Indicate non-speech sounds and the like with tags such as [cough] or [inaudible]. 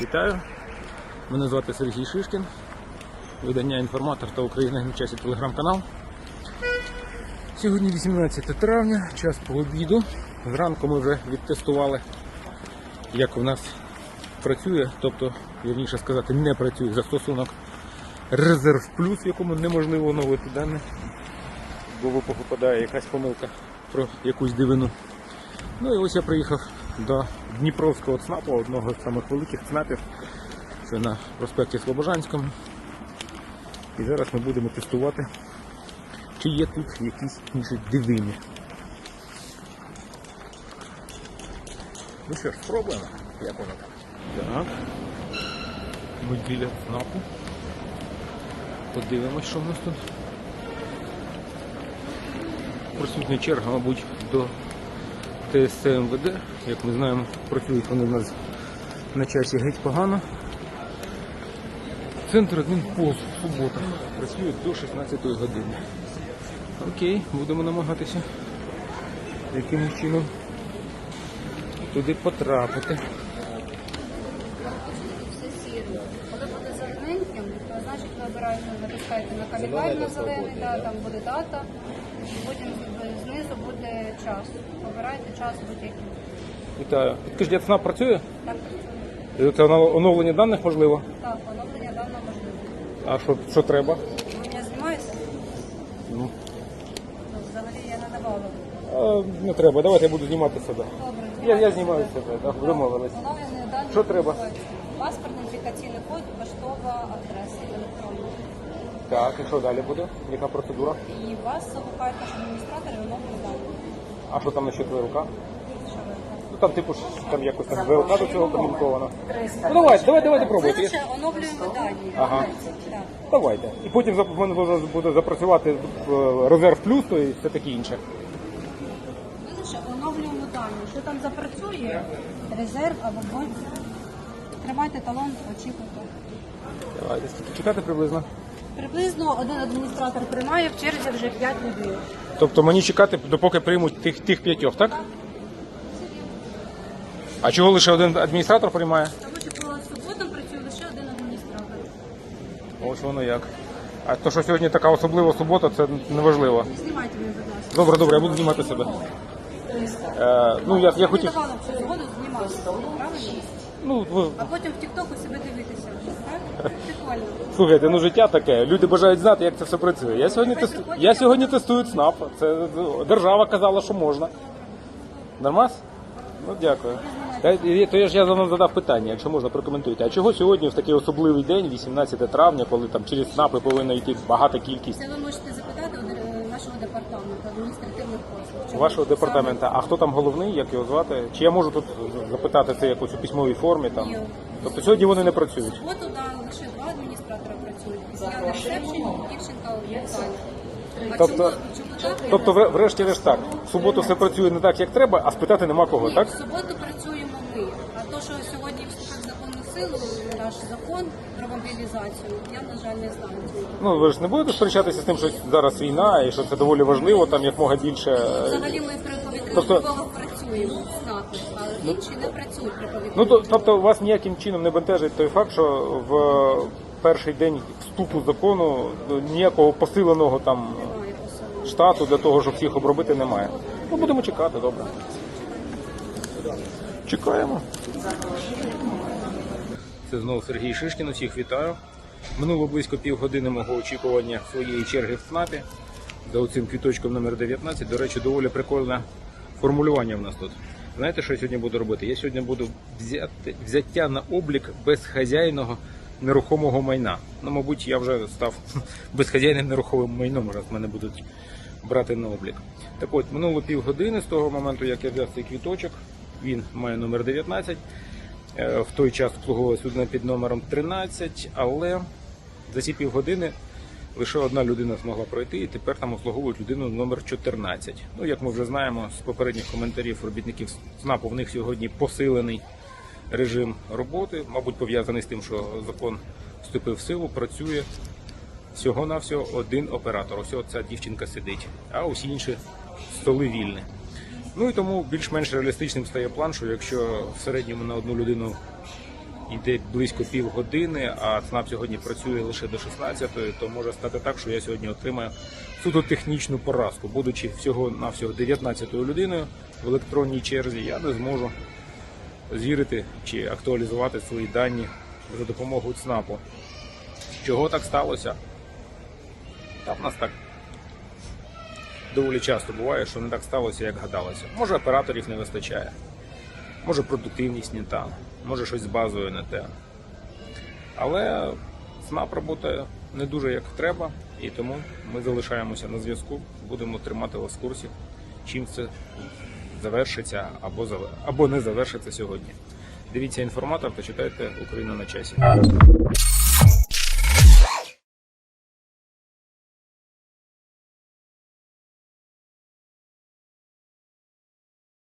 Вітаю. Мене звати Сергій Шишкін. Видання інформатор та Україна на часі телеграм-канал. Сьогодні 18 травня, час по обіду. Зранку ми вже відтестували, як у нас працює, тобто, вірніше сказати, не працює застосунок Резерв Плюс, в якому неможливо оновити дані, бо попадає якась помилка про якусь дивину. Ну і ось я приїхав до Дніпровського ЦНАПу, одного з самих великих ЦНАПів. Це на проспекті Слобожанському. І зараз ми будемо тестувати, чи є тут якісь інші дивини. Ну що ж, спробуємо, як воно там. Так. Ми біля ЦНАПу. Подивимось, що в нас тут. Присутня черга, мабуть, до ТСЦ МВД. Як ми знаємо, працюють вони в нас на часі геть погано. Центр адмінпост в працює до 16 години. Окей, будемо намагатися якимось чином туди потрапити. Коли буде зелененьким, то значить ви обираєте, натискаєте на на зелений, да, там буде дата, потім знизу буде час. Обираєте час будь-який. Вітаю. Підкажіть, а працює? Так працює. Це оновлення даних можливо. Так, оновлення давно можливо. А що, що треба? Я знімаюся, Ну, ну, взагалі я не давала. а, не треба, давайте я буду знімати себе. Добре, Я, я знімаю себе. себе, так, домовились. Що треба? Паспорт, ідентифікаційний код, поштова адреса електронна. Так, і що далі буде? Яка процедура? І вас загукають наш адміністратор і оновлені дані. А що там насчет ВЛК? Ну там типу ж там якось там ВЛК до цього комунковано. Ну давайте, давайте, давайте Це пробуйте. лише оновлюємо дані. Ага. Так. Давайте. І потім зап- в мене буде- буде запрацювати е, резерв плюс, то і все таке інше. Ми лише оновлюємо дані. Що там запрацює? Резерв або бой. Тримайте талон, очікуйте. Давайте скільки чекати приблизно. Приблизно один адміністратор приймає в черзі вже 5 людей. Тобто мені чекати, допоки приймуть тих, тих п'ятьох, так? А чого лише один адміністратор приймає? Тому що по суботам працює лише один адміністратор. Ось воно як. А то, що сьогодні така особлива субота, це неважливо. Знімайте мене, будь ласка. Добре, добре, я буду знімати себе. Е, ну, я, я хотів. давали цю згоду знімати. Правильно? Ну, ви- А потім в Тіктоку себе дивитися. Так? Прикольно. Слухайте, ну життя таке. Люди бажають знати, як це все працює. Я сьогодні, тесту... я сьогодні тестую ЦНАП. Це держава казала, що можна. Нормас? Ну, дякую. Та, То я ж я вам задав питання, якщо можна, прокоментуйте. А чого сьогодні в такий особливий день, 18 травня, коли там через ЦНАПи повинна йти багата кількість Це ви можете запитати у нашого департаменту адміністративних послуг. Вашого саме департаменту? А хто там головний, як його звати? Чи я можу тут запитати це якось у письмовій формі? Там? Ні. Тобто сьогодні вони не працюють. суботу, да, лише два адміністратора працюють. Я на ресепшені, дівчинка у вокзалі. Тобто-? Тобто, вре- врешті-решт так. В суботу все працює не так, як треба, а спитати нема кого, Ні, так? в суботу працюємо ми. А то, що сьогодні вступив в законну силу, наш закон про мобілізацію, я, на жаль, не знаю. Ну ви ж не будете сперечатися з тим, що зараз війна і що це доволі важливо, там якмога більше. е, Взагалі ми повітряних Тобто- тривогах працюємо в СНАПі, інші не працюють при Ну то, тобто вас ніяким чином не бентежить той факт, що в перший день вступу закону ну, ніякого посиленого там Немає посилення. штату для того, щоб всіх обробити, немає. Ну будемо чекати, добре. Чекаємо. Це знову Сергій Шишкін, усіх вітаю. Минуло близько півгодини мого очікування своєї черги в ЦНАПі за оцим квіточком номер 19. До речі, доволі прикольне формулювання в нас тут. Знаєте, що я сьогодні буду робити? Я сьогодні буду взяти, взяття на облік безхазяйного нерухомого майна. Ну, мабуть, я вже став [laughs] безхазяйним нерухомим майном, раз мене будуть брати на облік. Так от, минуло півгодини з того моменту, як я взяв цей квіточок, він має номер 19. Е, В той час обслуговувалась людина під номером 13, але за ці півгодини лише одна людина змогла пройти, і тепер там обслуговують людину номер 14. Ну, як ми вже знаємо з попередніх коментарів робітників СНАПу, в них сьогодні посилений режим роботи, мабуть, пов'язаний з тим, що закон вступив в силу, працює всього-навсього один оператор. Ось ця дівчинка сидить, а усі інші столи вільні. Ну і тому більш-менш реалістичним стає план, що якщо в середньому на одну людину йде близько півгодини, а ЦНАП сьогодні працює лише до 16-ї, то може стати так, що я сьогодні отримаю суто технічну поразку. Будучи всього навсього 19-ю людиною в електронній черзі, я не зможу звірити чи актуалізувати свої дані за допомогою ЦНАПу. Чого так сталося? Та в нас так доволі часто буває, що не так сталося, як гадалося. Може операторів не вистачає, може продуктивність не та, може щось з базою не те. Але СНАП працює не дуже як треба, і тому ми залишаємося на зв'язку, будемо тримати вас в курсі, чим це завершиться або, заве- або не завершиться сьогодні. Дивіться інформатор та читайте Україна на часі.